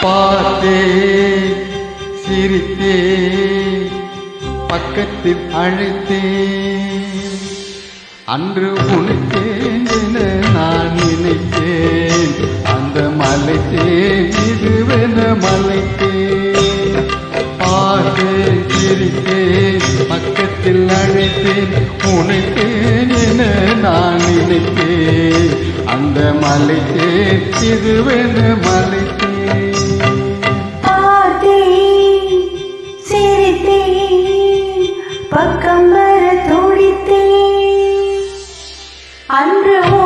பார்த்தேன் சிரித்தேன் பக்கத்தில் அழைத்தேன் அன்று உனக்கேன் என நான் நினைத்தேன். அந்த மலைத்தேன் இதுவென மலைத்தேன். பார்த்தேன் சிரித்தேன் பக்கத்தில் அழைத்தேன். உனக்கேன் என நான் நினைத்தேன். அந்த மலைத்தேன் இதுவென மலைத்தேன். அன்று